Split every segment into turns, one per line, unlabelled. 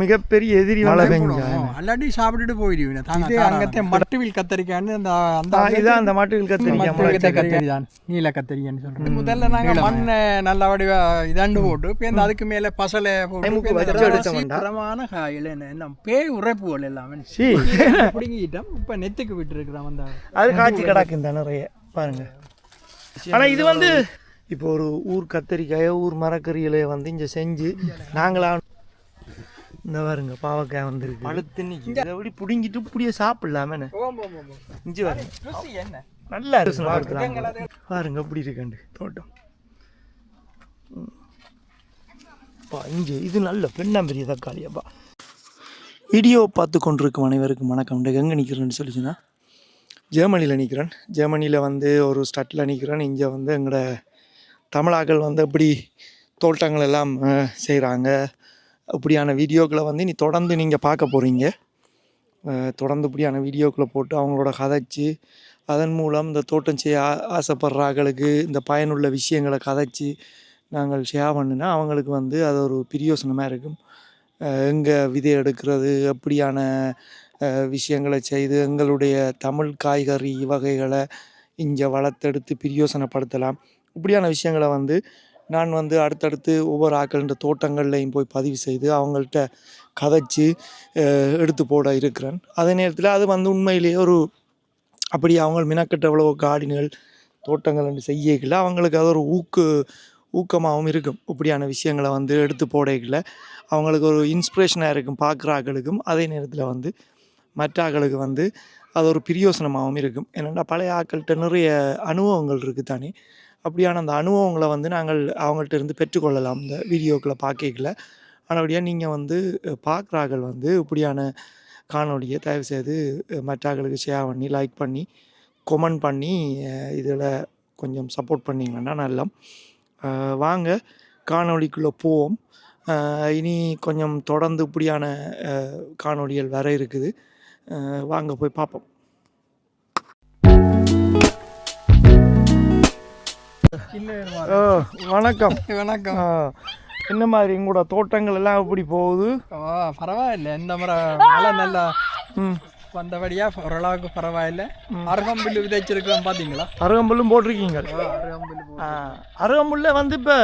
மிகப்பெரிய எதிரி மழை பெஞ்சா
அல்லாட்டி சாப்பிட்டுட்டு போயிடுவீங்க. இது அங்கத்தே மட்டுவில் கத்தரிக்கான்னு அந்த அந்த
இதான் அந்த மாட்டுகள் கத்திரிக்காய்
மட்டுவில் கத்தரி தான் நீல கத்தரிக்கான்னு சொல்றோம். முதல்ல நாங்க மண்ணை நல்ல வடிவா இதாண்டு போட்டு இப்போ அதுக்கு மேல பசலை
டைமுக்கு
போட்டு
வச்சு
இந்த
எடுத்த வேண்டாம்.
சீக்கிரமான காயில் என்ன பேய் உரைப்புகள் எல்லாமே.
சீ.
பிடுங்கிட்டோம் இப்போ நெத்துக்கு விட்டு இருக்கிறோம் அந்த
அது காய்ச்சி கிடக்கு இந்த நிறைய. பாருங்க. ஆனா இது வந்து இப்போ ஒரு ஊர் கத்தரிக்காயோ ஊர் மரக்கறியிலையோ வந்து இங்க செஞ்சு நாங்களா இந்த பாருங்க பாவக்காய் வந்திருக்கு. பழுத்து இதை எப்படி புடுங்கிட்டு இப்படியே சாப்பிடலாமே இஞ்சி பாருங்க
என்ன?
நல்லா இருக்கு. பாருங்க. எப்படி இருக்கண்டு தோட்டம். இஞ்சி. இது நல்ல பெண்ணாம்பெரிய தக்காளியாப்பா. வீடியோ பார்த்து கொண்டிருக்கும் அனைவருக்கும் வணக்கம். எங்கே நிற்கிறேன்னு சொல்லிச்சுன்னா ஜெர்மனியில் நிற்கிறேன் ஜெர்மனியில் வந்து ஒரு ஸ்டட்டில் நிற்கிறேன் இங்கே வந்து எங்களோட தமிழாக்கள் வந்து எப்படி தோட்டங்கள் எல்லாம் செய்கிறாங்க அப்படியான வீடியோக்களை வந்து நீ தொடர்ந்து நீங்கள் பார்க்க போகிறீங்க தொடர்ந்து இப்படியான வீடியோக்களை போட்டு அவங்களோட கதைச்சு அதன் மூலம் இந்த தோட்டம் செய்ய ஆ ஆசைப்படுற ஆட்களுக்கு இந்த பயனுள்ள விஷயங்களை கதைச்சு நாங்கள் ஷேர் பண்ணினா அவங்களுக்கு வந்து அது ஒரு பிரியோசனமாக இருக்கும். எங்கே விதை எடுக்கிறது எப்படியான விஷயங்களை செய்து எங்களுடைய தமிழ் காய்கறி வகைகளை இங்கே வளர்த்தெடுத்து பிரியோசனப்படுத்தலாம். இப்படியான விஷயங்களை வந்து நான் வந்து அடுத்தடுத்து ஒவ்வொரு ஆக்கள்ன்ற தோட்டங்கள்லையும் போய் பதிவு செய்து அவங்கள்ட்ட கதைச்சி எடுத்து போட இருக்கிறேன். அதே நேரத்தில் அது வந்து உண்மையிலேயே ஒரு அப்படி அவங்க மினக்கட்ட எவ்வளோ கார்டன்கள் தோட்டங்கள் என்று செய்யல அவங்களுக்கு அது ஒரு ஊக்கு ஊக்கமாகவும் இருக்கும். இப்படியான விஷயங்களை வந்து எடுத்து போடையில் அவங்களுக்கு ஒரு இன்ஸ்பிரேஷனாக இருக்கும் பார்க்குற ஆக்களுக்கும். அதே நேரத்தில் வந்து மற்ற ஆக்களுக்கு வந்து அது ஒரு பிரியோசனமாகவும் இருக்கும். ஏன்னா பழைய ஆக்கள்கிட்ட நிறைய அனுபவங்கள் இருக்குது தானே அப்படியான அந்த அனுபவங்களை வந்து நாங்கள் அவங்கள்ட்ட இருந்து பெற்றுக்கொள்ளலாம் இந்த வீடியோக்களை பார்க்கல ஆனபடியாக நீங்கள் வந்து பார்க்குறார்கள் வந்து இப்படியான காணொலியை தயவு செய்து மற்றாக்களுக்கு ஷேர் பண்ணி லைக் பண்ணி கொமெண்ட் பண்ணி இதில் கொஞ்சம் சப்போர்ட் பண்ணிங்கன்னா நல்லம். வாங்க காணொளிக்குள்ளே போவோம். இனி கொஞ்சம் தொடர்ந்து இப்படியான காணொலிகள் காணொளிகள் வர இருக்குது. வாங்க போய் பார்ப்போம். வணக்கம்.
வணக்கம்.
என்ன மாதிரி உங்களோட தோட்டங்கள் எல்லாம் எப்படி போகுது?
பரவாயில்ல. இந்த முறை மழை நல்லா வந்தபடியா ஓரளவுக்கு பரவாயில்ல. அருகம்புல்லு விதைச்சிருக்கிறோம் பாத்தீங்களா?
அருகம்புல்லும் போட்டிருக்கீங்க.
அருகம்புல்லு
வந்து இப்போ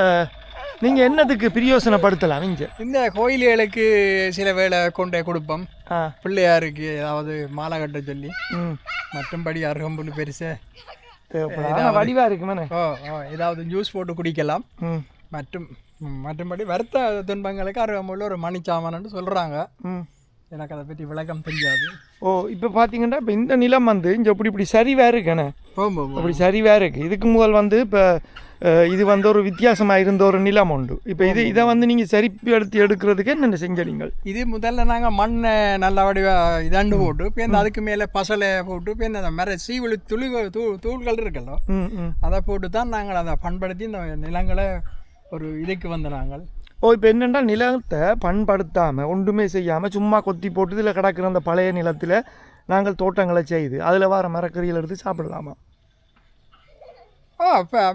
நீங்கள் என்னதுக்கு பிரியோசனப்படுத்தலாம் இங்கே?
இந்த கோயில்களுக்கு சில வேளை கொண்டே கொடுப்போம். பிள்ளையாருக்கு ஏதாவது மாலை கட்ட சொல்லி. மற்றும்படி அருகம்புல் பெருசு
தேவைப்படாது. ஆனால் வடிவாக இருக்குமே
ஓ ஓ ஏதாவது ஜூஸ் போட்டு குடிக்கலாம்.
ம்.
மற்றும் ம், மற்றும்படி வருத்த துன்பங்களுக்கு அருகம்புல் ஒரு மணிச்சாமன்னு சொல்கிறாங்க
ம்.
எனக்கு அதை பற்றி விளக்கம் தெரியாது.
ஓ இப்போ பார்த்தீங்கன்னா இப்போ இந்த நிலம் வந்து இங்கே இப்படி இப்படி சரிவாக இருக்குண்ணே
போகும்
அப்படி சரிவாக இருக்குது இதுக்கு முதல் வந்து இப்போ இது வந்து ஒரு வித்தியாசமாக இருந்த ஒரு நிலம் உண்டு. இப்போ இது இதை வந்து நீங்கள் சரிப்பு எடுத்து எடுக்கிறதுக்கு என்னென்ன செஞ்ச நீங்கள்
இது முதல்ல நாங்கள் மண்ணை நல்ல வடிவா இதாண்டு போட்டு இப்போ இந்த அதுக்கு மேலே பசலை போட்டு இப்போ இந்த மர சீவழி துளிகள் தூ தூள்கள் இருக்குல்ல அதை போட்டு தான் நாங்கள் அதை பண்படுத்தி இந்த நிலங்களை ஒரு இதுக்கு வந்த நாங்கள்
ஓ இப்போ என்னென்னா நிலத்தை பண்படுத்தாமல் ஒன்றுமே செய்யாமல் சும்மா கொத்தி போட்டு இதில் கிடக்கிற அந்த பழைய நிலத்தில் நாங்கள் தோட்டங்களை செய்து அதில் வர மரக்கறிகள் எடுத்து சாப்பிடலாமா?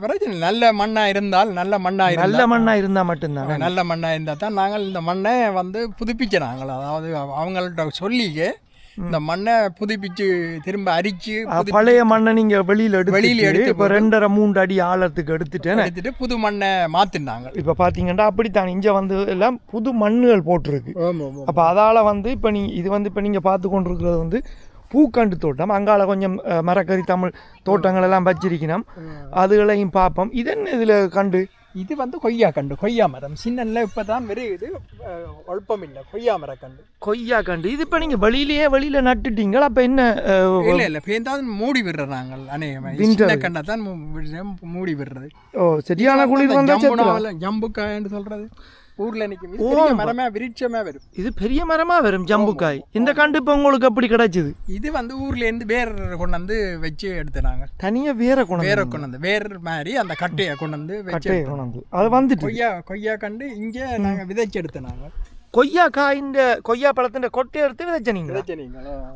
பிரச்சனை. நல்ல மண்ணாக இருந்தால் நல்ல மண்ணாக
நல்ல மண்ணாக இருந்தால் மட்டும்தானே?
நல்ல மண்ணாக இருந்தால் தான் நாங்கள் இந்த மண்ணை வந்து புதுப்பிச்ச நாங்கள். அதாவது அவ- அவங்கள்ட்ட சொல்லியே இந்த மண்ணை புதுப்பிச்சு திரும்ப அரிச்சு
பழைய மண்ணை நீங்கள் வெளியில் எடுத்து
வெளியில எடுத்து
இப்போ ரெண்டரை மூன்று அடி ஆழத்துக்கு எடுத்துட்டேன்
எடுத்துட்டு புது மண்ணை மாற்றினாங்க
இப்போ பார்த்தீங்கன்னா அப்படித்தான். இங்கே வந்து எல்லாம் புது மண்ணுகள் போட்டிருக்கு. அப்போ அதால் வந்து இப்போ நீ இது வந்து இப்போ நீங்கள் பார்த்து கொண்டிருக்கிறது வந்து பூக்கண்டு தோட்டம் அங்கால கொஞ்சம் மரக்கறி தமிழ் தோட்டங்கள் எல்லாம் வச்சிருக்கணும் அதுகளையும் பார்ப்போம் இது என்ன இதில் கண்டு?
இது வந்து கொய்யா கண்டு கொய்யா மரம். சின்னல்ல இப்போ தான் அஹ், ஒழுப்பம் இல்லை கொய்யா மரம் கண்டு.
கொய்யா கண்டு. இது இப்போ நீங்கள் வெளியிலேயே வெளியில் நட்டுட்டீங்களா? அப்போ என்ன
இல்லை இல்லை. பேந்தாவது மூடி விடுறோம் நாங்கள் அநேகமாக கண்டை தான் மூடி விடுறது.
ஓ சரியான குளிர்.
ஜம்புனாவில் ஜம்புக்காயன்னு சொல்றது. ஊர்ல நிற்கும் மரமே விருட்சமே வரும்.
இது பெரிய மரமாக வரும் ஜம்புக்காய். இந்த கண்டு இப்போ உங்களுக்கு எப்படி கிடைச்சிது?
இது வந்து ஊர்ல இருந்து வேர் கொண்டு வந்து வச்சு எடுத்து நாங்கள்
தனியாக வேற குணம்
வேரை கொண்டு வந்து வேர் மாதிரி அந்த கட்டையை கொண்டு வந்து வச்சு
கொண்டு அது வந்துட்டு.
கொய்யா கொய்யா கண்டு இங்கே நாங்கள் விதைச்சு எடுத்து நாங்கள்
கொய்யா பழத்தின் கொட்டை எடுத்து விதைச்ச நீங்கள்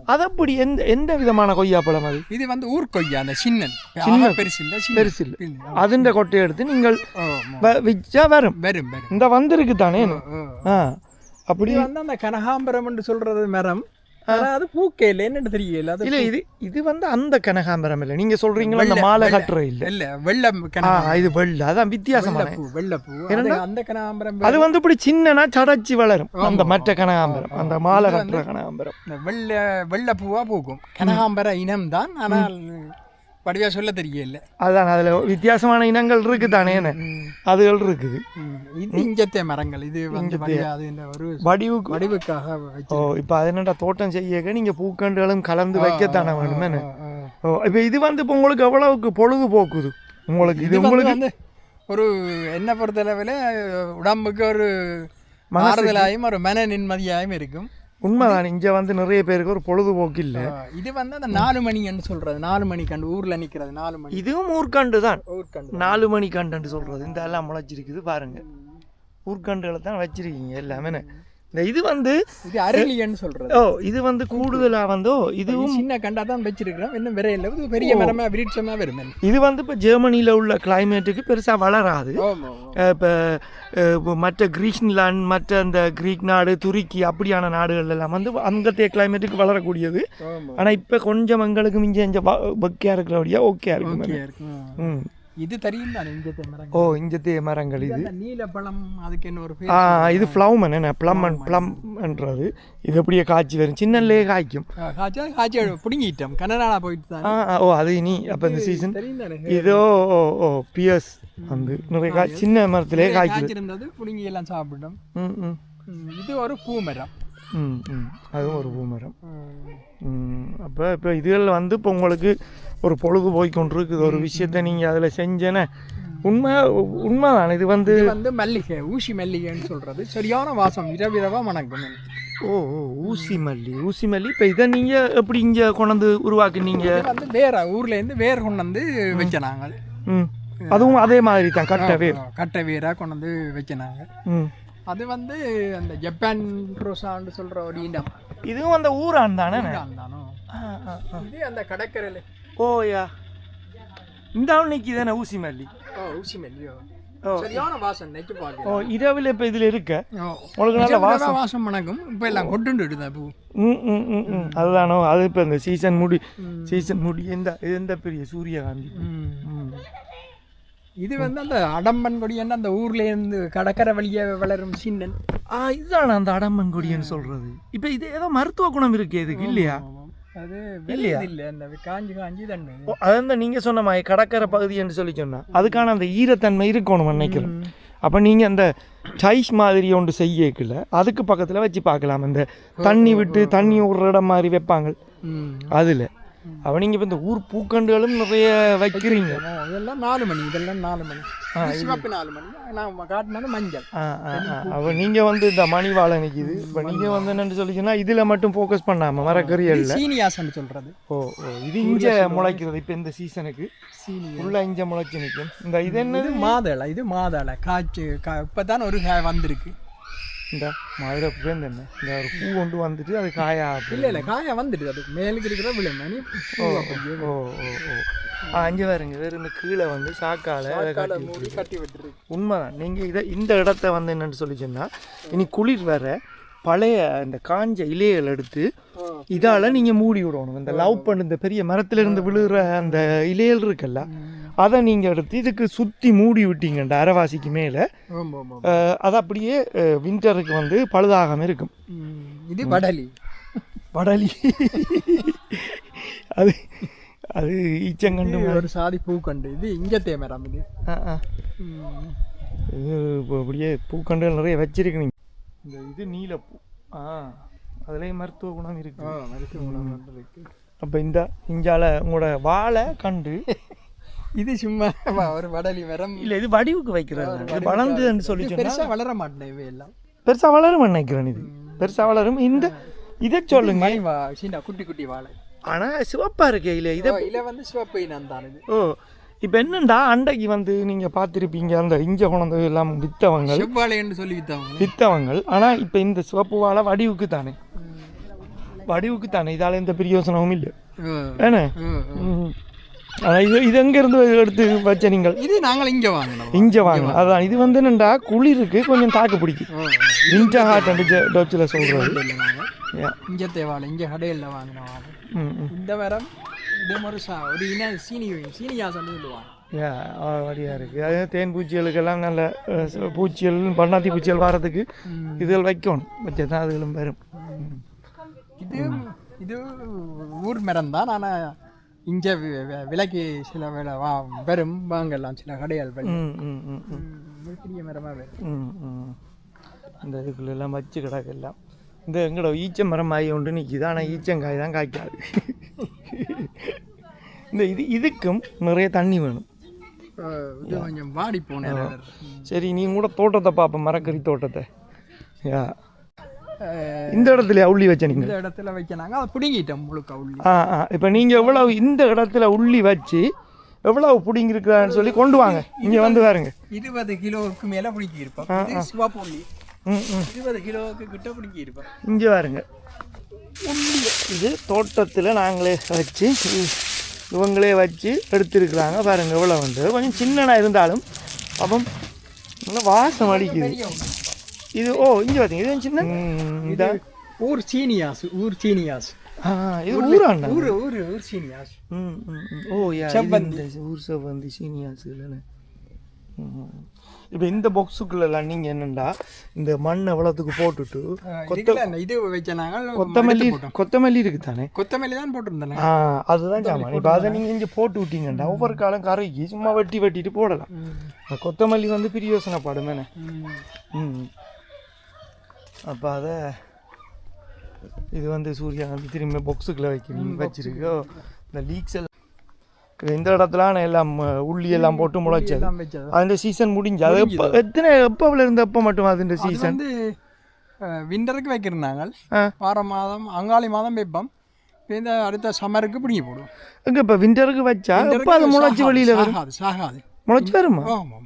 அது அப்படி எந்த எந்த விதமான கொய்யா பழம் அது?
இது வந்து ஊர் கொய்யா அந்த சின்னன்.
சின்ன-
பெருசு இல்லை
பெருசு இல்லை அதுண்ட கொட்டையை எடுத்து நீங்கள் விச்சா வரும்.
வரும்
இந்த வந்திருக்கு தானே. ஆ. அப்படி
வந்து அந்த கனகாம்பரம் என்று சொல்றது மரம். அது பூக்கே இல்லை என்னன்னு தெரியல அது
இல்ல இது இது வந்து அந்த கனகாம்பரம் இல்லை. நீங்க சொல்றீங்களா அந்த
வெள்ளை-
மாலை
வெள்ளை.
கட்டுற இல்ல?
இல்ல வெள்ளம் கனகாம்பரம்.
இது வெள்ளை. அதான் வித்தியாசமான
வெள்ளப்பூ வெள்ளப்பூ அந்த கனகாம்பரம்
அது வந்து இப்படி சின்னனா சடைச்சி வளரும் அந்த மற்ற கனகாம்பரம். அந்த மாலை கட்டுற கனகாம்பரம்.
இந்த வெள்ளை வெள்ளப்பூவா பூக்கும். கனகாம்பர இனம் தான் ஆனால் வடிவா சொல்ல தெரியல.
அதான் அதுல வித்தியாசமான இனங்கள் இருக்கு தானே அதுகள் இருக்குது.
இது இஞ்சத்தே மரங்கள். இது வந்து வடிவா அது இந்த ஒரு
வடிவுக்கு
வடிவுக்காக
ஓ இப்போ அது என்னடா தோட்டம் செய்ய நீங்க பூக்கண்டுகளும் கலந்து வைக்கத்தானே வேணுமே ஓ இப்போ இது வந்து இப்போ உங்களுக்கு எவ்வளவுக்கு பொழுது போக்குது உங்களுக்கு இது உங்களுக்கு
வந்து ஒரு என்ன பொறுத்தளவில் உடம்புக்கு ஒரு மாறுதலாயும் ஒரு மன நிம்மதியாயும் இருக்கும்.
உண்மைதான். இங்க வந்து நிறைய பேருக்கு ஒரு பொழுதுபோக்கு இல்ல.
இது வந்து அந்த நாலு மணின்னு சொல்றது. நாலு மணி கண்டு ஊர்ல நிக்கிறது நாலு மணி.
இதுவும் ஊர்க்கண்டு தான்
ஊர்கண்டு.
நாலு மணி கண்டுன்னு சொல்றது. இந்த எல்லாம் முளைச்சிருக்குது பாருங்க. ஊர்க்கண்டுகளை தான் வச்சிருக்கீங்க எல்லாமே. இந்த இது வந்து
இது அரளியன்னு சொல்றது.
ஓ இது வந்து கூடுதலா வந்து இதுவும்
இது சின்ன கண்டா தான் வச்சிருக்கிறோம். இன்னும் விரையில் இது பெரிய மரமா விருட்சமா வரும்.
இது வந்து இப்போ ஜெர்மனியில் உள்ள கிளைமேட்டுக்கு பெருசாக வளராது. இப்போ மற்ற கிரீஸ்லாண்ட் மற்ற அந்த கிரீக் நாடு துருக்கி அப்படியான நாடுகள் எல்லாம் வந்து அங்கத்தைய கிளைமேட்டுக்கு வளரக்கூடியது. ஆனால் இப்போ கொஞ்சம் எங்களுக்கு மிஞ்ச பக்கியாக இருக்கிறபடியா ஓகே இருக்கும் ம்.
இது தெரியும் இங்கே மரங்கள்.
ஓ இஞ்சத்தைய மரங்கள் இது.
அந்த நீலப்பழம் அதுக்கு என்ன ஒரு
ஆ இது ஃப்ளவுமன் என்ன ப்ளம் அண்ட் ப்ளம்ன்றது இது. அப்படியே காய்ச்சி வரும். சின்னல்லே காய்க்கும்.
காய்ச்சா காய்ச்சி பிடுங்கிட்டோம். கனடால போயிட்டு
ஆ ஓ அது இனி அப்போ இந்த சீசன் இதோ ஓ ஓ பியர்ஸ் வந்து நிறைய சின்ன மரத்திலே காய்க்குது.
காய்ச்சிருந்தது பிடுங்கி எல்லாம் சாப்பிட்டோம்.
ம் ம்.
ம், இது ஒரு பூ மரம்
ம் ம். அதுவும் ஒரு பூமரம்.
ம்.
அப்போ இப்போ இதுகளில் வந்து இப்போ உங்களுக்கு ஒரு பொழுது போய் கொண்டிருக்குது ஒரு விஷயத்த நீங்கள் அதில் செஞ்சேனே. உண்மை உண்மைதான் இது வந்து?
வந்து மல்லிகை ஊசி மல்லிகைன்னு சொல்றது. சரியான வாசம் இரவிரவா மணக்கும்
ஓ ஓ ஊசி மல்லி ஊசி மல்லி. இப்போ இதை நீங்கள் எப்படி இங்கே கொண்டாந்து உருவாக்குனீங்க?
வந்து வேற ஊர்ல இருந்து வேர் கொண்டு வந்து வச்ச நாங்கள்
ம். அதுவும் அதே மாதிரி தான்
கட்டை வேரா. கொண்டு வந்து வச்சனாங்க.
ம்.
அது வந்து அந்த ஜப்பான் ரோசான்னு சொல்ற ஒரு இனம்
இதுவும் அந்த ஊரான் தானே.
இது அந்த கடற்கரையில.
ஓயா இந்த அவனைக்கு தானே ஊசி மல்லி?
ஓ ஊசி மல்லியோ? சரியான வாசம் நெட்டு
ஓ இரவில் இப்போ இதில் இருக்க? உங்களுக்கு நல்ல வாசம்.
வாசம் இப்போ எல்லாம் கொட்டுண்டு பூ
ம் ம் ம் அதுதானோ? அது இப்போ இந்த சீசன் முடி சீசன் முடி எந்த எந்த பெரிய சூரியகாந்தி?
இது வந்து அந்த அடம்பன் கொடி என்ன அந்த ஊர்ல இருந்து கடற்கரை வழியே வளரும் சின்னன்?
ஆ இதுதானே அந்த அடம்பன் கொடின்னு சொல்றது. இப்போ இது ஏதோ மருத்துவ குணம் இருக்கு இதுக்கு இல்லையா?
அது இல்லையா? இல்ல அந்த காஞ்சி காஞ்சி தண்ணு
அதான் நீங்க சொன்ன மாதிரி கடற்கரை பகுதி என்று சொல்லி சொன்னா அதுக்கான அந்த ஈரத்தன்மை இருக்கணும் நினைக்கிறேன். அப்போ நீங்கள் அந்த சைஸ் மாதிரி ஒன்று செய்யக்கல அதுக்கு பக்கத்தில் வச்சு பார்க்கலாம். அந்த தண்ணி விட்டு தண்ணி விடுற இடம் மாதிரி வைப்பாங்க. அதில். நீங்கள் இப்போ இந்த ஊர் பூக்கண்டுகளும் நிறைய வைக்கிறீங்க.
இதெல்லாம் நாலு மணி இதெல்லாம் நாலு மணி. சிவப்பு நாலு மணி. நான் காட்டினது மஞ்சள்.
அப்போ நீங்கள் வந்து இந்த மணி வாழை நிற்கிது இப்போ நீங்கள் வந்து என்னன்னு சொல்லி சொன்னால் இதில் மட்டும் ஃபோக்கஸ் பண்ணாமல் மரக்கறியல்ல
சீனியாசன் சொல்றது.
ஓ ஓ இது இங்கே முளைக்கிறது. இப்போ இந்த சீசனுக்கு
சீனி
ஃபுல்லாக இங்கே முளைச்சி நிற்கும் இந்த இது என்னது?
மாதளை இது மாதளை. காய்ச்சி கா இப்பதான் ஒரு வந்திருக்கு.
இந்த மதுரை என்ன இந்த ஒரு பூ கொண்டு வந்துட்டு அது காயா
இல்ல இல்ல காயா வந்துட்டு அது மேலுக்கு இருக்கிற விழுமணி
ஓ ஓ ஓ ஓ அங்கே பாருங்க வேறு இந்த கீழே வந்து சாக்கால கட்டி
கட்டி விட்டுருக்கு
உண்மைதான் நீங்கள் இதை இந்த இடத்த வந்து என்னன்னு சொல்லி சொன்னால் இனி குளிர் வர பழைய இந்த காஞ்ச இலைகள் எடுத்து இதால் நீங்கள் மூடி விடணும் இந்த லவ் பண்ண இந்த பெரிய மரத்திலிருந்து விழுகிற அந்த இலைகள் இருக்குல்ல அதை நீங்கள் எடுத்து இதுக்கு சுற்றி மூடி விட்டீங்கன்ற அரைவாசிக்கு மேலே. அது அப்படியே வின்டருக்கு வந்து பழுதாகாமல் இருக்கும்.
இது வடலி.
வடலி. அது அது ஈச்சங்கண்டு
ஒரு சாதி பூக்கண்டு. இது இங்கத்தே மரம் இது.
இது அப்படியே பூக்கண்டுகள் நிறைய வச்சிருக்கீங்க. இந்த இது நீலப்பூ. ஆ. அதுலேயும் மருத்துவ குணம் இருக்கு.
மருத்துவ குணம் இருக்கு.
அப்போ இந்த இஞ்சால உங்களோட வாழை கண்டு
இது சும்மா ஒரு வடலி மரம்.
இல்லை இது வடிவுக்கு வைக்கிறது. இது வளர்ந்துன்னு சொல்லி
பெருசா வளர மாட்டேன் இவை எல்லாம்.
பெருசாக வளரும் நினைக்கிறேன் இது? பெருசாக வளரும். இந்த இதை சொல்லுங்க.
சின்ன குட்டி குட்டி வாழை.
ஆனால் சிவப்பா இருக்கே இல்லை இதை
ஓ, இல வந்து சிவப்பு இனம் இது.
ஓ இப்போ என்னண்டா அண்டைக்கு வந்து நீங்கள் பார்த்துருப்பீங்க அந்த இஞ்ச குழந்தை எல்லாம் வித்தவங்க
செவ்வாழைன்னு சொல்லி வித்தாங்க
வித்தவங்கள். ஆனால் இப்போ இந்த சிவப்பு வாழை வடிவுக்கு தானே. வடிவுக்கு தானே. இதால் எந்த பிரயோசனமும் இல்லை. ஆனால் இது இது எங்கேருந்து எடுத்து வச்ச நீங்கள்?
இது நாங்கள் இங்கே வாங்கினோம்.
இங்கே வாங்க அதான் இது வந்து என்னண்டா குளிருக்கு கொஞ்சம் தாக்கு பிடிக்கும்
ஓ,
வின்டர் ஹார்ட் அண்டு டோச்சில் சொல்கிறது
இங்கே தேவாலை இங்கே கடையில் வாங்கினோம்
ம் ம்.
இந்த மரம் இதே மாதிரி ஒரு இன சீனி சீனியாசன்னு சொல்லுவாங்க.
யா வழியாக இருக்குது அது தேன் பூச்சிகளுக்கெல்லாம் நல்ல பூச்சிகள் பண்ணாத்தி பூச்சிகள் வர்றதுக்கு இதுகள் வைக்கணும். வச்சா தான் அதுகளும் வரும்.
இது இது ஊர் மரம் தான் ஆனால் இங்கே விலைக்கு சில வேலை வா வரும். வாங்கலாம். சில
ம்,
பெரிய மரமாக வரும்.
ம், ம். இந்த இதுக்குள்ள எல்லாம் வச்சு கிடக்கு எல்லாம் இந்த எங்கட ஈச்ச மரம் ஆகி ஒன்று நிற்கிது ஆனால் ஈச்சங்காய் தான் காய்க்காது. இந்த இது இதுக்கும் நிறைய தண்ணி வேணும்.
இது கொஞ்சம் வாடி போன
சரி நீ கூட தோட்டத்தை பார்ப்போம் மரக்கறி தோட்டத்தை. யா. இந்த இடத்துல உள்ளி வச்ச நீங்கள்
இந்த இடத்துல வைக்கிறாங்க அதை பிடுங்கிட்டோம் முழுக்க உள்ளி.
ஆ ஆ. இப்போ நீங்கள் எவ்வளவு இந்த இடத்துல உள்ளி வச்சு எவ்வளவு பிடிங்கிருக்கிறான்னு சொல்லி கொண்டு வாங்க. இங்கே வந்து பாருங்க.
இருபது கிலோவுக்கு மேலே பிடிக்கி இருப்போம் இது சிவப்பு உள்ளி. இருபது கிலோவுக்கு கிட்ட பிடிக்கி இருப்போம்
இங்கே பாருங்க. இது தோட்டத்தில் நாங்களே வச்சு இவங்களே வச்சு எடுத்துருக்குறாங்க. பாருங்க எவ்வளோ வந்து. கொஞ்சம் சின்னனா இருந்தாலும் அப்போ நல்லா வாசம் அடிக்குது. இது ஓ இங்கே பார்த்தீங்க இது சின்ன ம், இந்த?
ஊர் சீனியாஸ் ஊர் சீனியாஸ்
இது ஊராண்டா?
ஊர் ஊர் ஊர் சீனியாஸ்.
ஓ யா
செவ்வந்தி.
ஊர் செவ்வந்தி சீனியாஸ் இல்லைன்னு இப்போ இந்த பாக்ஸுக்குள்ளெல்லாம் நீங்கள் என்னண்டா? இந்த மண் எவ்வளோத்துக்கு போட்டுட்டு
இது வச்ச நாங்கள்
கொத்தமல்லி. கொத்தமல்லி இருக்கு தானே
கொத்தமல்லி தான் போட்டிருந்தேன்.
ஆ அதுதான் சாமான் இப்போ அதை நீங்கள் இங்கே போட்டு விட்டீங்கண்டா. ஒவ்வொரு காலம் கரைக்கு சும்மா வெட்டி வெட்டிட்டு போடலாம். கொத்தமல்லி வந்து பிரியோசனைப்படும் தானே? ம். அப்போ அதை இது வந்து சூர்யா வந்து திரும்ப பாக்ஸுக்குள்ளே வைக்கிறீங்க வச்சிருக்கோ. இந்த லீக்ஸ் எல்லாம் இந்த இடத்துல நான் எல்லாம் உள்ளி எல்லாம் போட்டு முளைச்சது. அந்த சீசன் முடிஞ்சு அது எப்போ எத்தனை எப்போவில் இருந்து எப்போ மட்டும் அது இந்த சீசன்
வந்து விண்டருக்கு வைக்கிறனாங்க
ஆ.
வார மாதம் அங்காளி மாதம் வைப்போம். இந்த அடுத்த சம்மருக்கு பிடிங்கி போடுவோம்.
எங்கே இப்போ விண்டருக்கு வச்சா எப்போ அது முளைச்சி வெளியில் வரும்?
சாகாது.
முளைச்சி வருமா?
ஆமாம்.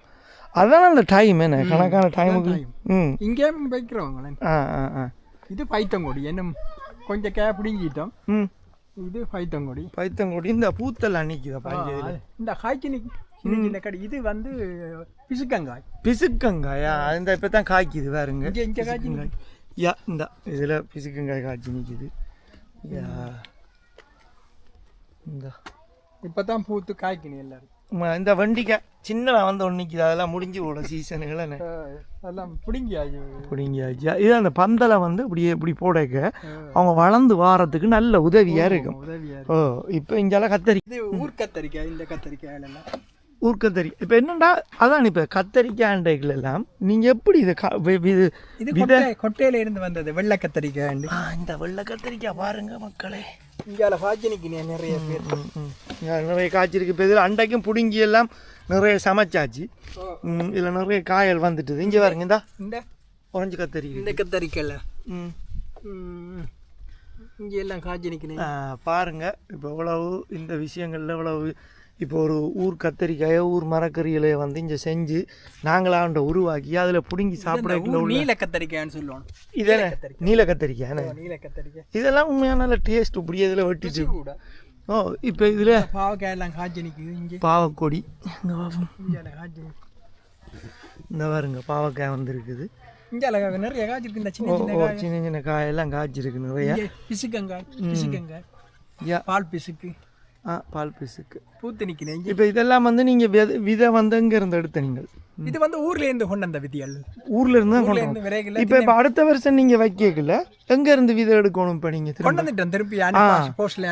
அதான் அந்த டைம் என்ன? கணக்கான டைமுக்கு ம்.
இங்கேயும் வைக்கிறவங்களே
ஆ ஆ ஆ.
இது பைத்தங்கொடி. இன்னும் கொஞ்சம் கே பிடுங்கிட்டோம்.
ம்.
இது பைத்தங்கொடி.
பைத்தங்கொடி. இந்த பூத்தெல்லாம் நிற்குதா பாஞ்சது
இந்த காய்ச்சி சின்ன கடை. இது வந்து பிசுக்கங்காய்.
பிசுக்கங்காயா? இந்த இப்போ தான் காய்க்குது வேறுங்க
இங்கே இங்கே காய்ச்சி
யா இந்த இதில் பிசுக்கங்காய் காய்ச்சி நிற்குது யா. இந்த.
இப்போ தான் பூத்து காய்க்கணும் எல்லாரும்
இந்த வண்டிக்காய் சின்னதாக வந்து ஒன்று நிற்கிது அதெல்லாம் முடிஞ்சு போட சீசனுகளை
அஹ் அதெல்லாம் பிடுங்கி ஆகி
பிடிங்கியாச்சு. இது அந்த பந்தலை வந்து இப்படியே இப்படி போடக்க அவங்க வளர்ந்து வாரத்துக்கு நல்ல உதவியாக இருக்கும்.
உதவியா
ஓ இப்போ இங்கெல்லாம் கத்தரி
இது ஊர் கத்தரிக்காய் இந்த கத்தரிக்காய் எல்லாம்
ஊர்க்கத்தரி இப்போ என்னண்டா? அதான் இப்போ கத்தரிக்காய்கள் எல்லாம் நீங்கள் எப்படி இதை கா- இது
இது கொட்டையில இருந்து வந்தது வெள்ளை கத்தரிக்காய்
இந்த வெள்ளை கத்தரிக்காய் பாருங்க மக்களே.
இங்கால பாஜனிக்கு நிறைய பேர்.
நிறைய காய்ச்சிருக்கு. இப்போ இதில் அண்டைக்கும் பிடுங்கி எல்லாம் நிறைய சமைச்சாச்சு. இதில் நிறைய காயல் வந்துட்டுது. இங்கே பாருங்க இந்தா.
இந்த?
உறைஞ்சி கத்தரி.
இந்த கத்தரிக்காய்ல
ம்.
இங்க எல்லாம் காய்ச்சி நிற்கணும்
ஆ, பாருங்க. இப்போ இவ்வளவு இந்த விஷயங்கள்ல இவ்வளவு இப்போ ஒரு ஊர் கத்தரிக்காயோ ஊர் மரக்கறிகளையோ வந்து இங்கே செஞ்சு நாங்களாண்ட உருவாக்கி அதில் பிடுங்கி உள்ள.
நீல கத்தரிக்காய்னு சொல்லுவாங்க.
இதே நீல கத்தரிக்காய்?
நீல கத்தரிக்காய்
இதெல்லாம் உண்மையான நல்ல டேஸ்ட் இப்படி இதில்
கூட.
ஓ இப்போ இதில்
பாவக்காய் எல்லாம் காய்ச்சி நிற்குது இங்கே.
பாவக்கொடி. இங்க இந்த பாருங்க பாவக்காய் வந்திருக்குது.
இங்கால நிறைய காய்ச்சி இருக்கு இந்த சின்ன
சின்ன சின்ன காயெல்லாம் காய்ச்சிருக்கு நிறைய.
இங்கே பிசுக்கங்காய் பிசுக்கங்காய். பால் பிசுக்கு.
ஆ பால் பீஸுக்கு.
பூத்து நிற்கிறேன் இங்கே
இப்போ இதெல்லாம் வந்து நீங்கள் வித விதை வந்து இருந்து எடுத்த நீங்கள்.
இது வந்து ஊர்ல இருந்து கொண்டு வந்த விதிகள்.
ஊர்ல இருந்து தான் கொண்டு
விரைவில்
இப்போ இப்போ அடுத்த வருஷம் நீங்கள் வைக்கல எங்க இருந்து விதை எடுக்கணும் இப்போ நீங்கள்
கொண்டு வந்துட்டேன் திருப்பி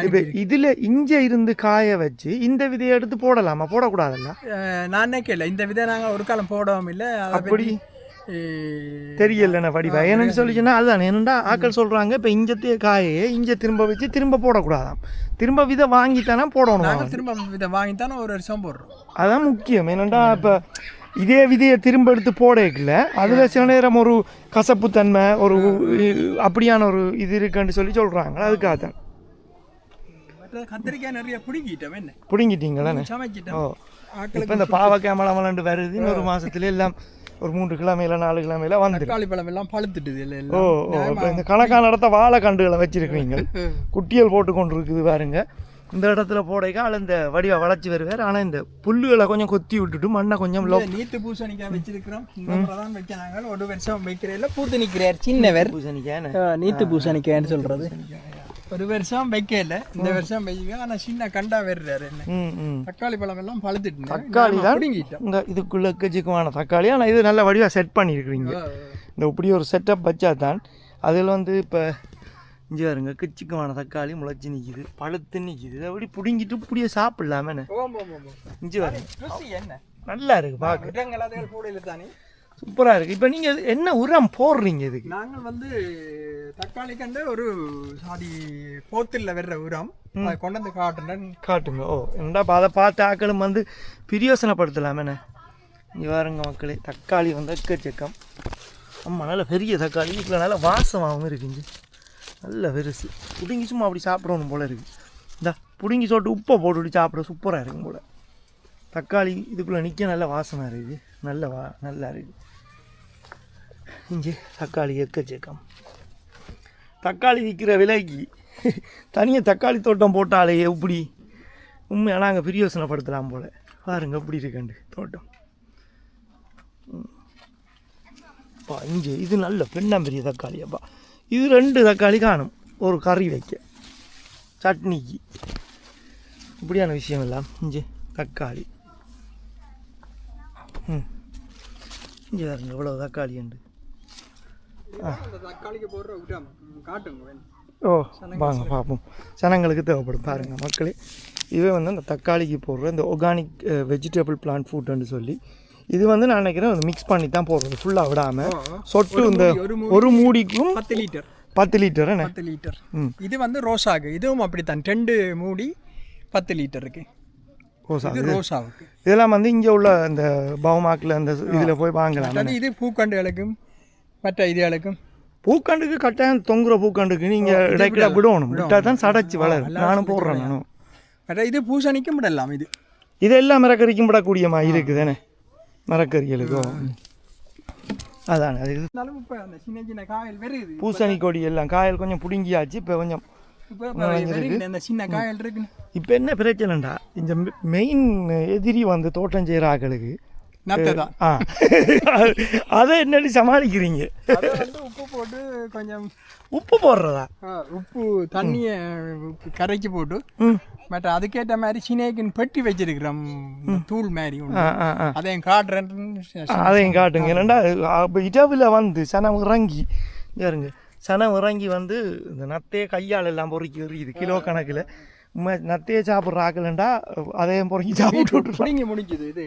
இப்போ இதில் இங்கே இருந்து காய வச்சு இந்த விதையை எடுத்து போடலாமா? போடக்கூடாதுல்ல?
நானே கேள்ல இந்த விதை நாங்க ஒரு காலம் போடவும் இல்லை
அப்படி?
பற்றி அஹ்,
தெரியல படிப்பா என்னன்னு சொல்லிச்சுன்னா அதுதான் என்னண்டா ஆக்கள் சொல்றாங்க இப்போ இஞ்சத்தைய காயை இஞ்ச திரும்ப வச்சு திரும்ப போடக்கூடாதாம். திரும்ப விதை வாங்கித்தானே போடணும்
திரும்ப விதை வாங்கி தானே ஒரு வருஷம் போடுறோம்.
அதான் முக்கியம் என்னண்டா இப்போ இதே விதையை திரும்ப எடுத்து போடக்கல அதில் சில நேரம் ஒரு கசப்புத்தன்மை ஒரு அப்படியான ஒரு இது இருக்குன்னு சொல்லி சொல்கிறாங்க அதுக்காக தான்.
கத்திரிக்காய் நிறைய பிடிக்கிட்டோம் என்ன?
பிடுங்கிட்டீங்களே ஓ
சமைச்சிட்டோம்
இப்போ இந்த பாவக்காய் மலம் மலண்டு வருது இன்னொரு மாசத்துல எல்லாம் ஒரு மூன்று கிழமையில நாலு கிழமையில வந்துடும்
தக்காளி பழம் எல்லாம் பழுத்துட்டுது
ஓ இந்த கணக்கான இடத்த வாழை கண்டுகளை வச்சிருக்கீங்க குட்டியல் போட்டு கொண்டு இருக்குது பாருங்க. இந்த இடத்துல போடைக்கா ஆள் இந்த வடிவா வளைச்சி வருவார். ஆனால் இந்த புல்லுகளை கொஞ்சம் கொத்தி விட்டுட்டு மண்ணை கொஞ்சம் லோ
நீத்து பூசணிக்காய் வச்சிருக்கிறோம். தான் வைக்கிறாங்க. ஒரு வருஷம் வைக்கிறதில்ல பூத்து நிற்கிறார் சின்னவர்.
பூசணிக்கான
ஆ, நீத்து பூசணிக்காய்னு சொல்றது. ஒரு வருஷம் வைக்கல. இந்த வருஷம் வைக்க ஆனா சின்ன கண்டா வருறாரு என்ன. தக்காளி பழம் எல்லாம் பழுத்துட்டு
தக்காளி தான் இந்த இதுக்குள்ள கஜிக்குமான தக்காளி. ஆனால் இது நல்ல வடிவாக செட் பண்ணியிருக்கிறீங்க. இந்த இப்படி ஒரு செட்டப் வச்சா தான் அதில் வந்து இப்போ இங்கே பாருங்க கிச்சிக்குமான தக்காளி முளைச்சி நிற்கிது பழுத்து நிற்கிது இதை அப்படி பிடுங்கிட்டு இப்படியே சாப்பிடலாமே இஞ்சி பாருங்க. நல்லா இருக்கு பார்க்க சூப்பராக இருக்குது இப்போ நீங்கள் என்ன உரம் போடுறீங்க இதுக்கு?
நாங்கள் வந்து தக்காளி கண்டு ஒரு சாதி போத்தில் வர்ற உரம். அதை கொண்டு வந்து காட்டுறேன்.
காட்டுங்க. ஓ என்னடா அதை பார்த்து ஆக்களும் வந்து பிரியோசனப்படுத்தலாமேண்ணே இங்கே பாருங்க மக்களே தக்காளி வந்து எக்கச்சக்கம். ஆமாம் நல்ல பெரிய தக்காளி. இதில் நல்ல வாசமாகவும் இருக்குங்க. நல்ல பெருசு. புடுங்கி சும்மா அப்படி சாப்பிடணும் போல இருக்குது இந்தா புடுங்கி சொட்டு உப்பை போட்டுட்டு சாப்பிட சூப்பராக இருக்கும் போல. தக்காளி இதுக்குள்ளே நிற்க நல்ல வாசமாக இருக்குது நல்ல வா நல்லா இருக்குது இங்கே தக்காளி எக்கச்சக்கம். தக்காளி விற்கிற விலைக்கு தனியாக தக்காளி தோட்டம் போட்டாலே எப்படி? உண்மையாக நாங்கள் பிரியோசனப்படுத்தலாம் போல். பாருங்க எப்படி இருக்கண்டு தோட்டம். ம். அப்பா இங்கே இது நல்ல பெண்ணாம்பெரிய தக்காளி அப்பா இது ரெண்டு தக்காளி காணும். ஒரு கறி வைக்க. சட்னிக்கு. இப்படியான விஷயம் எல்லாம் இங்கே தக்காளி. ம். இங்கே பாருங்க இவ்வளோ தக்காளி உண்டு
அந்த தக்காளிக்கு போடுற உரம் காட்டுங்க வேணும்.
ஓ வாங்க பார்ப்போம் சனங்களுக்கு தேவைப்படும் பாருங்க மக்களே. இதுவே வந்து அந்த தக்காளிக்கு போடுற இந்த ஒர்கானிக் வெஜிடபிள் பிளான்ட் ஃபுட்டுன்னு சொல்லி. இது வந்து நான் நினைக்கிறேன் மிக்ஸ் பண்ணி தான் போடுறது ஃபுல்லாக விடாமல் சொட்டு இந்த
ஒரு
மூடிக்கும்
பத்து லிட்டர்
பத்து லிட்டர்
பத்து லிட்டர் இது வந்து ரோஸாக்கு இதுவும் அப்படித்தான். ரெண்டு மூடி பத்து லிட்டர் இருக்கு
ஓசா
இது ரோஸாவுக்கு
இதெல்லாம் வந்து இங்கே உள்ள இந்த பவுமாக்கில் அந்த இதில் போய் வாங்கலாம்.
இது பூக்கண்டுகளுக்கும் மற்ற இதுகளுக்கும்
பூக்கண்டுக்கு கட்டாயம் தொங்குற பூக்கண்டுக்கு நீங்கள் இடைக்கிட விடணும் விட்டால் தான் சடைச்சு வளரும் நானும் போடுறேன் நானும்
மற்ற இது பூசணிக்கும் விடலாம் இது
இதெல்லாம் மரக்கறிக்கும் விடக்கூடியமா இருக்குதானே மரக்கறிகளுக்கோ அதானே அது
சின்ன சின்ன
பூசணி கொடி எல்லாம் காயல் கொஞ்சம் பிடுங்கியாச்சு இப்போ கொஞ்சம்
இப்போ
என்ன பிரச்சனைண்டா இந்த மெயின் எதிரி வந்து தோட்டம் செய்கிற ஆக்களுக்கு
தான்
அதை என்னடி சமாளிக்கிறீங்க?
உப்பு போட்டு கொஞ்சம்
உப்பு போடுறதா?
உப்பு தண்ணியை கரைச்சி போட்டு மற்ற அதுக்கேற்ற மாதிரி சினேக்குன்னு பெட்டி வச்சிருக்கிறோம். தூள் மாதிரி அதையும் காட்டுறேன்னு
அதையும் காட்டுங்க. அப்போ இரவில் வந்து சனம் இறங்கி பாருங்க. சனம் இறங்கி வந்து இந்த நத்தையை கையால் எல்லாம் பொறுக்கி எறியுது கிலோ கணக்கில். நத்தையை சாப்பிட்ற ஆக்கலண்டா அதையும் பொறுக்கி சாப்பிட்டு
பிடிங்கி முடிஞ்சுது இது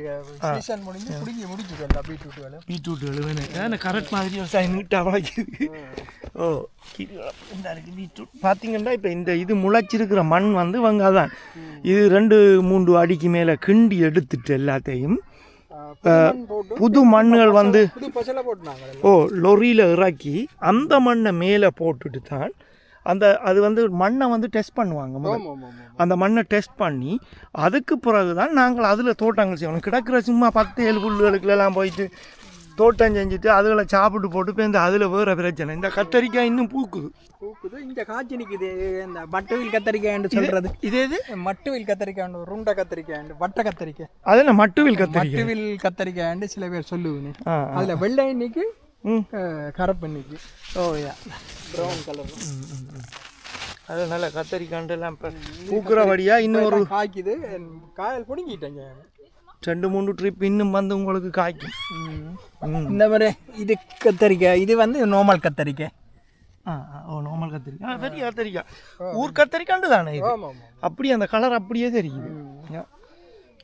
சீசன் முடிஞ்சு பிடிங்கி முடிஞ்சுது பீட்ரூட் வேலை.
பீட்ரூட் எழுவேனே ஏன்னா கரெக்ட் மாதிரி விவசாயம் நீட்டாக வளர்க்குது ஓ இந்த இருக்கு பீட்ரூட். பார்த்தீங்கன்னா இப்போ இந்த இது முளைச்சிருக்கிற மண் வந்து இவங்க தான் இது ரெண்டு மூன்று அடிக்கு மேலே கிண்டி எடுத்துட்டு எல்லாத்தையும் புது மண்ணுகள் வந்து ஓ லொரியில் இறக்கி அந்த மண்ணை மேலே போட்டுட்டு தான் அந்த அது வந்து மண்ணை வந்து டெஸ்ட் பண்ணுவாங்க அந்த மண்ணை டெஸ்ட் பண்ணி அதுக்கு பிறகு தான் நாங்கள் அதில் தோட்டங்கள் செய்யணும் கிடக்கிற சும்மா பத்து ஏழு புல்லுகளுக்குலாம் போயிட்டு தோட்டம் செஞ்சுட்டு அதுகளை சாப்பிட்டு போட்டு இப்போ இந்த அதில் வேறு பிரச்சனை. இந்த கத்தரிக்காய் இன்னும் பூக்குது.
பூக்குது. இந்த காய்ச்சி நிற்குது இந்த மட்டுவில் கத்தரிக்காய்ன்னு சொல்றது.
இதே இது
மட்டுவில் கத்தரிக்காய் உருண்டை கத்தரிக்காய் வட்ட கத்தரிக்காய்.
அதில் மட்டுவில் கத்தரிக்காய்?
மட்டுவில் கத்தரிக்காய்ன்னு சில பேர் சொல்லுவேன் அதில் வெள்ளை இன்னைக்கு
ம்.
கரப்பு இன்னைக்கு
ஓ யா.
ப்ரௌன் கலர்
அது நல்ல கத்தரிக்காண்டெல்லாம் இப்போ பூக்குறபடியாக இன்னும் ஒரு
காய்க்குது. காயல் பிடுங்கிட்டேங்க
ரெண்டு மூணு ட்ரிப் இன்னும் வந்து உங்களுக்கு காய்க்கும். ம்.
இந்த மாதிரி இது கத்தரிக்காய் இது வந்து நார்மல் கத்தரிக்காய்
ஆ ஆ, ஓ நார்மல் கத்திரிக்காய் ஆ, பெரிய கத்திரிக்காய் ஊர் கத்திரிக்காண்டு தானே இது? அப்படியே அந்த கலர் அப்படியே தெரியுது.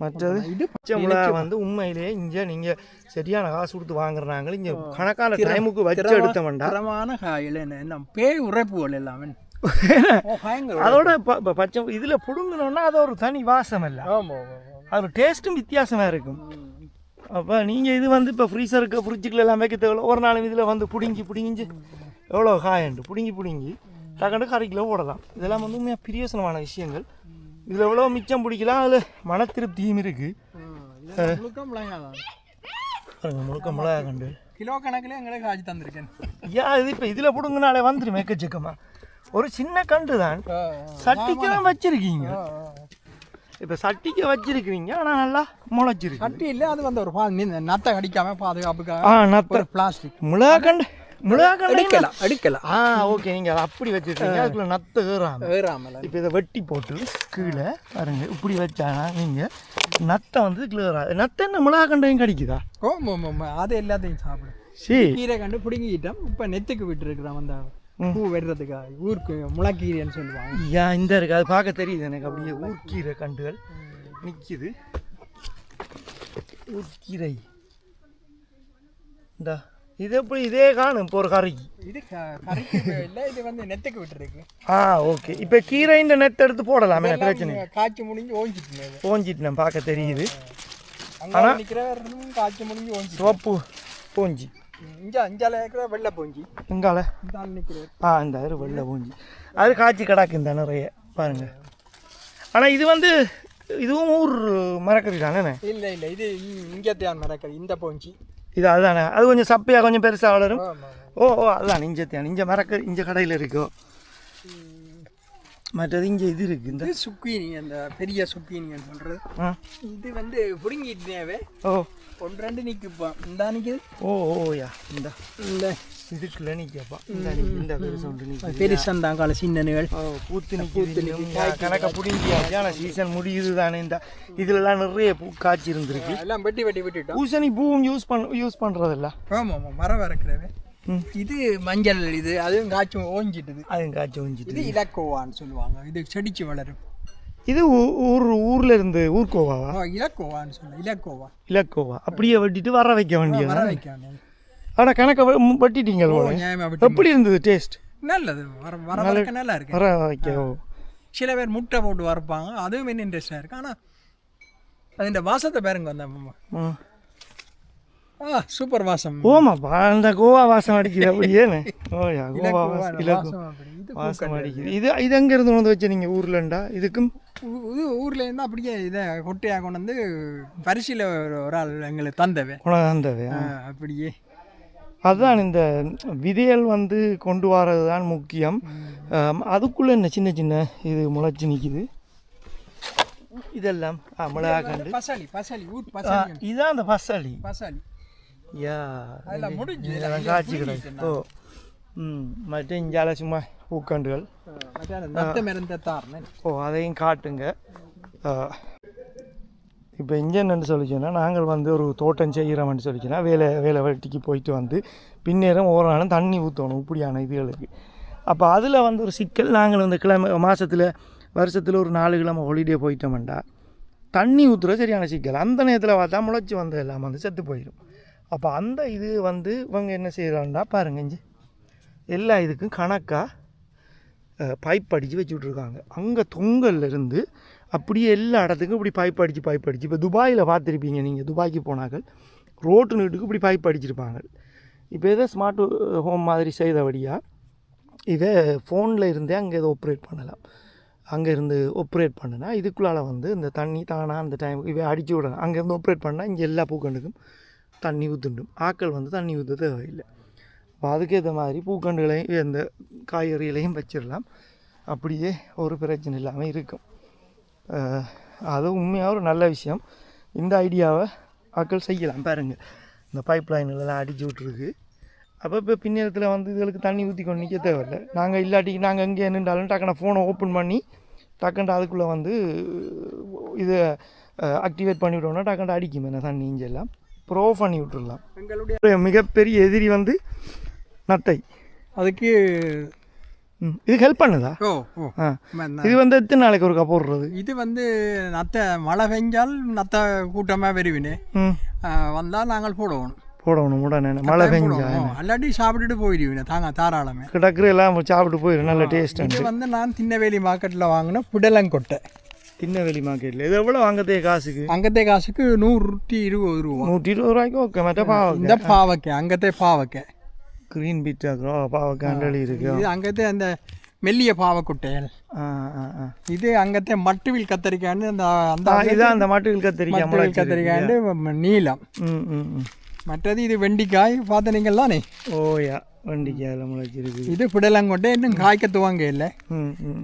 மற்றது
இது
பச்சை மிளகா வந்து உண்மையிலேயே இங்கே நீங்கள் சரியான காசு கொடுத்து வாங்குறாங்க இங்கே கணக்கான டைமுக்கு வச்சு எடுத்த வேண்டாம்
தரமான காயில் என்ன? பேய் உரைப்புகள் எல்லாமே.
அதோட பச்சை இதில் பிடுங்கணுன்னா அது ஒரு தனி வாசம் இல்லை. அது டேஸ்ட்டும் வித்தியாசமாக இருக்கும். அப்போ நீங்கள் இது வந்து இப்போ ஃப்ரீசருக்கு ஃப்ரிட்ஜுக்குள்ள எல்லாம் வைக்க தேவையில்ல. ஒரு நாள் இதில் வந்து பிடுங்கி பிடுங்கிஞ்சு எவ்வளோ காயண்டு பிடுங்கி பிடுங்கி டக்குனு கறிக்கிலோ போடலாம். இதெல்லாம் வந்து உண்மையாக பிரியோசனமான விஷயங்கள். இதில் எவ்வளோ மிச்சம் பிடிக்கலாம் அதில் மன திருப்தியும் இருக்குது
முழுக்க
மிளகா கண்டு.
கிலோ கணக்கில் எங்களுக்கு காய்ச்சி தந்திருக்கேன்.
ஏன் இது இப்போ இதில் பிடுங்கினாலே வந்துடும் எக்கச்சக்கமா. ஒரு சின்ன கண்டு தான். சட்டிக்கு தான் வச்சிருக்கீங்க. இப்போ சட்டிக்கு வச்சிருக்கிறீங்க ஆனால் நல்லா முளைச்சிருக்கு.
கட்டி இல்லை அது வந்து ஒரு நத்தை கடிக்காம பாதுகாப்புக்காக
நத்த.
பிளாஸ்டிக்
மிளகா கண்டு மிளகா கண்டு
எடுக்கலாம் எடுக்கலாம்.
ஆ ஓகே நீங்கள் அதை அப்படி வச்சிருக்கீங்க. அதுக்குள்ள நத்த ஏறாம
வேறாமல.
இப்போ இதை வெட்டி போட்டு கீழே பாருங்க இப்படி வச்சானா நீங்கள் நத்தை வந்து கிளியர் நத்தை என்ன மிளகா கண்டையும் கடிக்குதா?
ஓ மோ, மோ, மோ, அது எல்லாத்தையும் சாப்பிடும்
சரி.
கீரை கண்டு பிடுங்கிட்டோம் இப்போ நெத்துக்கு விட்டுருக்குறோம் அந்த பூ வெட்டுறதுக்காக. ஊருக்கு முளைக்கீரைன்னு சொல்லுவாங்க.
ஏன் இந்த இருக்கு. அது பார்க்க தெரியுது எனக்கு. அப்படியே ஊர்க்கீரை கண்டுகள் நிற்கிது ஊர்க்கீரை. இந்தா. இது எப்படி இதே காணும்? இப்போ ஒரு கறிக்கு
இது கறிக்கு இல்லை இது வந்து நெத்துக்கு விட்டுருக்கு.
ஆ ஓகே. இப்போ கீரைன்ற நெட் எடுத்து போடலாமே பிரச்சனை
காய்ச்சி முடிஞ்சு ஓஞ்சிட்டு
போஞ்சிட்டு நான் பார்க்க தெரியுது.
அங்கே நிற்கிற காய்ச்சி முடிஞ்சு ஓஞ்சி
சிவப்பு போஞ்சி.
இங்கே அஞ்சால இருக்கிற வெள்ளை போஞ்சி. நிற்கிற
ஆ இந்த வெள்ளை பூஞ்சி. அது காய்ச்சி கிடாக்கு இந்த நிறைய. பாருங்க. ஆனால் இது வந்து இதுவும் ஊர் மரக்கறி தானே?
இல்லை இல்லை இது இங்கே தேன் மரக்கறி இந்த போஞ்சி.
இது அதுதானே அது கொஞ்சம் சப்பையாக கொஞ்சம் பெருசாக வளரும். ஓ ஓ அதுதான் இஞ்ச தேன் இஞ்ச மரக்கறி இஞ்ச கடையில் இருக்கோ மற்றது இங்கே இது இருக்குது இந்த
சுக்கீனி அந்த பெரிய சுக்கீனின்னு சொல்கிறது
ஆ
இது வந்து புடுங்கிட்டேவே
ஓ
ஒன்று ரெண்டு நிற்குப்பா இந்த நிற்குது
ஓ ஓயா இந்த
இந்த
இதுக்குள்ள நிற்கப்பா இந்த இந்த பெருசு நிற்குது
பெருசந்தான் கால சின்னனுகள்
ஓ பூத்து நிற்குது கணக்க பிடிங்கியாச்சு ஆனால் சீசன் முடியுது தானே இந்த. இதுலலாம் நிறைய பூ காய்ச்சி இருந்திருக்கு
எல்லாம் வெட்டி வெட்டி விட்டுட்டோம்.
பூசணி பூவும் யூஸ் பண்ண யூஸ் பண்ணுறதில்ல
ஆமாம் ஆமாம் மரம் வறக்கிறவே
ம்.
இது மஞ்சள் இது அதுவும் காய்ச்சும் ஓஞ்சிட்டுது.
அதுவும் காய்ச்சி ஒஞ்சிட்டு
இது இலக்கோவான்னு சொல்லுவாங்க. இது செடிச்சு வளரும்.
இது ஊர் ஊர்ல இருந்து ஊர்கோவாவா?
இலக்கோவான்னு சொல்ல இலக்கோவா.
இலக்கோவா. அப்படியே வெட்டிட்டு வர வைக்க
வர
வேண்டியது
வைக்க வேண்டியது.
ஆனா கணக்க வெட்டிட்டீங்க எப்படி இருந்தது டேஸ்ட்?
நல்லது. வர வர நல்லா இருக்கு.
வர வைக்க ஓ.
சில பேர் முட்டை போட்டு வறுப்பாங்க. அதுவும் என்ன இன்ட்ரெஸ்டாக இருக்கு. ஆனால் அதுன்ற வாசத்தை பாருங்க அந்த. ஆ. சூப்பர் வாசம்.
ஓமாப்பா அந்த கோவா வாசம் அடிக்குது அப்படியே ஓயா கோவா வாசம்
வாசம்
அடிக்குது. இது இது எங்க இருந்து கொண்டு வச்ச நீங்க? ஊர்லண்டா இதுக்கும்?
இது ஊர்ல இருந்து அப்படியே இதை கொட்டையாக கொண்டு வந்து பரிசியில் ஒரு ஆள் எங்களுக்கு தந்தவே. ஆ, அப்படியே.
அதுதான் இந்த விதைகள் வந்து கொண்டு வரது தான் முக்கியம் அதுக்குள்ள என்ன சின்ன சின்ன இது முளைச்சி நிக்குது. இதெல்லாம் மிளகா கண்டு.
பசாலி பசாலி
இதான் அந்த பசாலி.
பசாலி.
யா காய்ச்சி கிடக்கு. ஓ ம் மற்ற இஞ்சால சும்மா பூக்கண்டுகள். ஓ அதையும் காட்டுங்க. இப்போ இங்கே என்னென்னு சொல்லிச்சோன்னா நாங்கள் வந்து ஒரு தோட்டம் செய்கிறோம்னு சொல்லிச்சுன்னா வேலை வேலை வெட்டிக்கு போயிட்டு வந்து பின்னேரம் ஒவ்வொரு நாளும் தண்ணி ஊற்றணும் இப்படியான இதுகளுக்கு. அப்போ அதில் வந்து ஒரு சிக்கல் நாங்கள் வந்து கிழமை மாதத்தில் வருஷத்தில் ஒரு நாலு கிழமை ஹாலிடே போயிட்டோம்டா. தண்ணி ஊற்றுற சரியான சிக்கல். அந்த நேரத்தில் பார்த்தா முளைச்சி வந்தது எல்லாம் வந்து செத்து போயிடும் அப்போ அந்த இது வந்து இவங்க என்ன செய்கிறாண்டா பாருங்க இஞ்சி. எல்லா இதுக்கும் கணக்காக பைப் அடித்து வச்சுட்ருக்காங்க அங்கே தொங்கல்ல இருந்து அப்படியே எல்லா இடத்துக்கும் இப்படி பைப் அடித்து பைப் அடித்து இப்போ துபாயில் பார்த்துருப்பீங்க நீங்கள் துபாய்க்கு போனார்கள். ரோட்டு நீட்டுக்கு இப்படி பைப் அடிச்சிருப்பாங்க இப்போ ஏதோ ஸ்மார்ட் ஹோம் மாதிரி செய்தபடியாக இதை ஃபோனில் இருந்தே அங்கே ஏதோ ஆப்ரேட் பண்ணலாம். அங்கே இருந்து ஆப்ரேட் பண்ணுனா இதுக்குள்ளால வந்து இந்த தண்ணி தானாக அந்த டைம் இவை அடித்து விடணும். அங்கேருந்து ஆப்ரேட் பண்ணால் இங்கே எல்லா பூக்கண்டுக்கும் தண்ணி ஊற்றுண்டும் ஆக்கள் வந்து தண்ணி ஊற்ற தேவையில்லை. இப்போ அதுக்கேற்ற மாதிரி பூக்கண்டுகளையும் இந்த காய்கறிகளையும் வச்சிடலாம். அப்படியே ஒரு பிரச்சனை இல்லாமல் இருக்கும். அது உண்மையாக ஒரு நல்ல விஷயம். இந்த ஐடியாவை ஆக்கள் செய்யலாம் பாருங்க. இந்த பைப் லைன்லாம் அடிச்சு விட்ருக்கு அப்போ இப்போ பின்னேரத்தில் வந்து இதுகளுக்கு தண்ணி ஊற்றி கொண்டு நிற்க தேவையில்லை. நாங்கள் இல்லாட்டி நாங்கள் எங்கே நின்றாலும் டக்குன ஃபோனை ஓப்பன் பண்ணி டக்குன்ட்டு அதுக்குள்ளே வந்து இதை ஆக்டிவேட் பண்ணி விட்டோம்னா டக்குன்ட்டு அடிக்கும் என்ன தண்ணி இஞ்செல்லாம் ப்ரோ பண்ணி விட்டுடலாம்
எங்களுடைய
மிகப்பெரிய எதிரி வந்து நத்தை.
அதுக்கு
இதுக்கு ஹெல்ப் பண்ணுதா?
ஓ ஓ.
இது வந்து எத்தனை நாளைக்கு ஒருக்கா போடுறது?
இது வந்து நத்த மழை பெஞ்சால் நத்த கூட்டமாக வருவினே.
ம்.
வந்தால் நாங்கள் போடுவோம்
போடணும் உடனே மழை பெஞ்சா.
அல்லாட்டி சாப்பிட்டுட்டு போயிடுவீங்க தாங்க தாராளமே.
கிடக்குற எல்லாம் சாப்பிட்டு போயிடும் நல்ல டேஸ்ட்
இது வந்து நான் திண்ணவேலி மார்க்கெட்டில் வாங்கின புடலங்கொட்டை.
திண்ணவெளி மார்க்கெட்டில் இது எவ்வளோ வாங்கத்தே காசுக்கு?
அங்கத்தே காசுக்கு நூற்றி இருபது ரூபா.
நூற்றி இருபது ரூபாய்க்கு ஓகே மற்ற
இந்த
பாவக்காய்.
பாவக்காய் அங்கத்தே பாவக்காய்.
க்ரீன் பீட் ஆக்குறோம் பாவக்காய் அண்டலி இருக்கு.
இது அங்கத்தே அந்த மெல்லிய பாவக்குட்டையல். இது அங்கத்தே மட்டுவில் கத்தரிக்காய்னு அந்த அந்த
இதான் அந்த மாட்டுகள் கத்திரிக்காய்
மட்டுவில் கத்தரிக்காய்னு நீளம்.
ம் ம் ம்.
மற்றது இது வெண்டிக்காய் பார்த்தனீங்கள் தானே?
ஓயா வண்டிக்காயில் முளைச்சிருக்கு.
இது பிடலங்கொட்டை இன்னும் காய்க்க துவங்க இல்லை.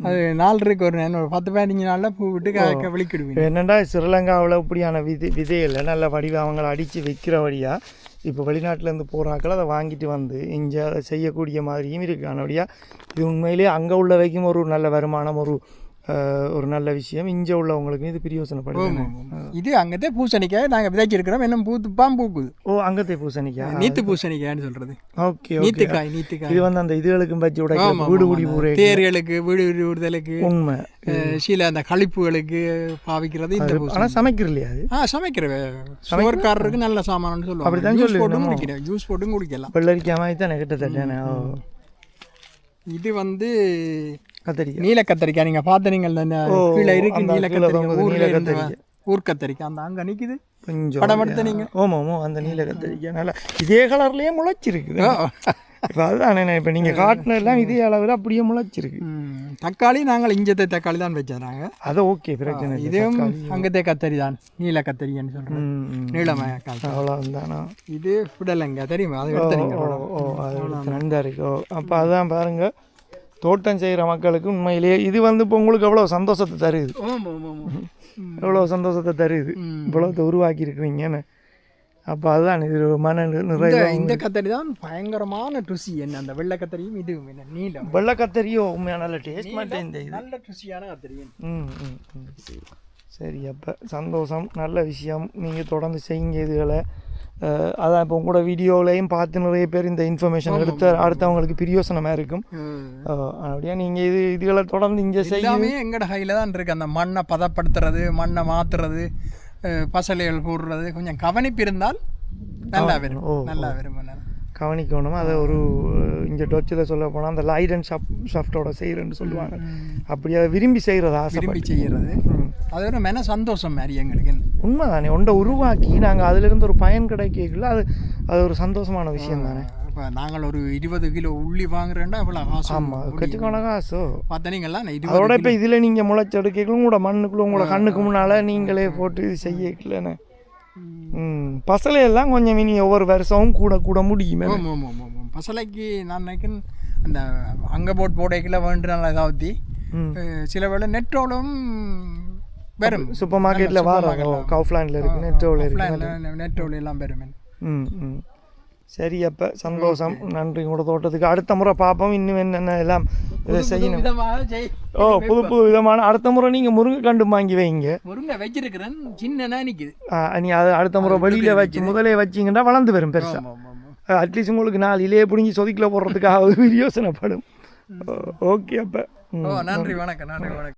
அது நாள் இருக்கு ஒரு ஒரு பத்து பதினஞ்சு நாளில் பூ விட்டு காய்க்க வெளிக்கிடுவீங்க
இப்போ என்னடா ஸ்ரீலங்காவில் இப்படியான விதை விதையில் நல்ல வடிவ அவங்கள அடித்து வைக்கிற வழியாக இப்போ வெளிநாட்டிலேருந்து போகிறாக்கள் அதை வாங்கிட்டு வந்து இங்கே அதை செய்யக்கூடிய மாதிரியும் இருக்குது ஆனபடியாக இது உண்மையிலேயே அங்கே உள்ள வைக்கும் ஒரு நல்ல வருமானம் ஒரு ஒரு நல்ல விஷயம். இங்கே உள்ளவங்களுக்கும் இது பிரியோசனப்படுது
இது அங்கத்தே பூசணிக்காய் நாங்கள் விதைச்சிருக்கிறோம். இன்னும் பூத்துப்பான் பூக்குது.
ஓ அங்கத்தை பூசணிக்கா
நீத்து பூசணிக்காய்னு சொல்றது.
ஓகே
நீத்துக்காய் நீத்துக்காய்.
இது வந்து அந்த இதுகளுக்கும் உடைக்க
ஆமா,
வீடு. குடி ஊரே.
தேர்களுக்கு வீடு விடுதலுக்கு
உண்மை.
சில அந்த கழிப்புகளுக்கு பாவிக்கிறது இந்த
ஆனால் சமைக்கிற இல்லையா அது?
ஆ சமைக்கிற சோர்காரருக்கு நல்ல சாமான்னு சொல்லுவாங்க.
அப்படித்தான்
ஜூஸ் போட்டும். குடிக்கிறேன் ஜூஸ் போட்டும் குடிக்கலாம்.
வெள்ளரிக்காய் மாதிரி தானே கிட்டத்தட்ட
இது வந்து
கத்தரிக்காய்
நீல கத்தரிக்காய் நீங்க பார்த்தீங்க
ஓ,
கீழே இருக்கு நீல கத்தரிக்காய் ஊர்ல
கத்தரிக்காய்.
ஊர் கத்தரிக்காய் அந்த அங்க நிக்குது.
கொஞ்சம்
படம் எடுத்த நீங்க?
ஓமோ ஓமோ அந்த நீல கத்தரிக்காய் நல்லா இதே கலர்லயே முளைச்சிருக்குது. இப்போ அதுதானே இப்போ நீங்கள் காட்டின எல்லாம் இதே அளவில் அப்படியே முளைச்சிருக்கு.
தக்காளி நாங்கள் இஞ்சத்தை தக்காளி தான் வச்சிடறாங்க
அது ஓகே பிரச்சனை
இதுவும் அங்கத்தே கத்தரி தான் நீல கத்தரின்னு
ம்.
நீளமயக்கால்
அவ்வளோதானா
இது புடலங்க தெரியுமா? அது எடுத்த நீங்க
ஓ அது நன்றா இருக்கு. அப்போ அதான் பாருங்க. தோட்டம் செய்கிற மக்களுக்கு உண்மையிலேயே இது வந்து இப்போ உங்களுக்கு எவ்வளோ சந்தோஷத்தை தருது? எவ்வளோ சந்தோஷத்தை தருது. இவ்வளோத்தை உருவாக்கி இருக்கிறீங்கன்னு அப்போ அதுதான் இது மன
இந்த
நிறைய
இந்த கத்தரி தான் பயங்கரமான ருசி. என்ன அந்த வெள்ளை கத்தரியும் இதுவும் என்ன நீலம்.
வெள்ளை கத்தரியோ உண்மையான நல்ல டேஸ்ட் மாட்டேன் இந்த இது.
நல்ல ருசியான கத்தரி
ம் ம் சரி அப்போ சந்தோஷம் நல்ல விஷயம். நீங்கள் தொடர்ந்து செய்யுங்க இதுகளை. அதான் இப்போ உங்களோட வீடியோலையும் பார்த்து நிறைய பேர் இந்த இன்ஃபர்மேஷன் எடுத்து அடுத்தவங்களுக்கு பிரியோசனமாக இருக்கும். அப்படியே? நீங்கள் இது இதுகளை தொடர்ந்து இங்கே செய்ய.
எல்லாமே எங்கட கையில் தான் இருக்கு. அந்த மண்ணை பதப்படுத்துறது மண்ணை அஹ், பசலைகள் போடுறது கொஞ்சம் கவனிப்பு இருந்தால் நல்லா வரும் நல்லா வரும் நல்லா.
கவனிக்கணும். அதை ஒரு இங்கே டொச்சில் சொல்ல போனால் அந்த லைட் அண்ட் ஷாப் ஷாஃப்டோட செய்கிறேன்னு சொல்லுவாங்க. அப்படி அதை விரும்பி செய்கிறத
விரும்பி
ஆசைப்பட்டு.
செய்யறது.
ம்.
அது ஒரு மென சந்தோஷம் மாதிரி எங்களுக்கு.
உண்மைதானே? ஒன்றை உருவாக்கி நாங்கள் அதிலிருந்து ஒரு பயன் கிடைக்கல அது அது ஒரு சந்தோஷமான விஷயம் தானே?
இப்போ நாங்கள் ஒரு இருபது கிலோ உள்ளி வாங்குறேன்டா இவ்வளோ காசு.
ஆமாம் கட்டுக்கான காசு. அதோட இப்போ இதில் நீங்கள் முளைச்செடுக்கலாம் உங்களோட மண்ணுக்குள்ள உங்களோட கண்ணுக்கு முன்னால் நீங்களே போட்டு இது செய்யலன்னு ம். பசலையெல்லாம் கொஞ்சம் இனி ஒவ்வொரு வருஷமும் கூட கூட முடியுமே.
பசலைக்கு நான் நினைக்கிறேன் அந்த அங்கே போட் போடைக்கில் வேண்டு நல்லா இதாகத்தி
ம்.
சில வேளை நெட்டோடும் வரும்.
சூப்பர் மார்க்கெட்டில் வாரம். கவுஃப்லாண்டில் இருக்கு நெட்டோவில் இருக்கு.
நெட்டோடு எல்லாம் வரும்
ம் ம். சரி அப்போ சந்தோஷம். நன்றி உங்களோட தோட்டத்துக்கு. அடுத்த முறை பார்ப்போம். இன்னும் என்னென்ன எல்லாம் இதை செய்யணும். ஓ புது புது விதமான. அடுத்த முறை நீங்கள் முருங்கை கண்டு வாங்கி வைங்க
முருங்கை வச்சிருக்கிறேன். சின்னனா நிற்குது
ஆ, நீ அது அடுத்த முறை வெளியில் வச்சு முதலே வச்சிங்கன்னா வளர்ந்து வரும் பெருசாக அட்லீஸ்ட் உங்களுக்கு நாலு இலையே பிடிங்கி சொதிக்கில் போடுறதுக்காக யோசனைப்படும். ஓகே அப்போ.
ஓ நன்றி. வணக்கம் நன்றி வணக்கம்.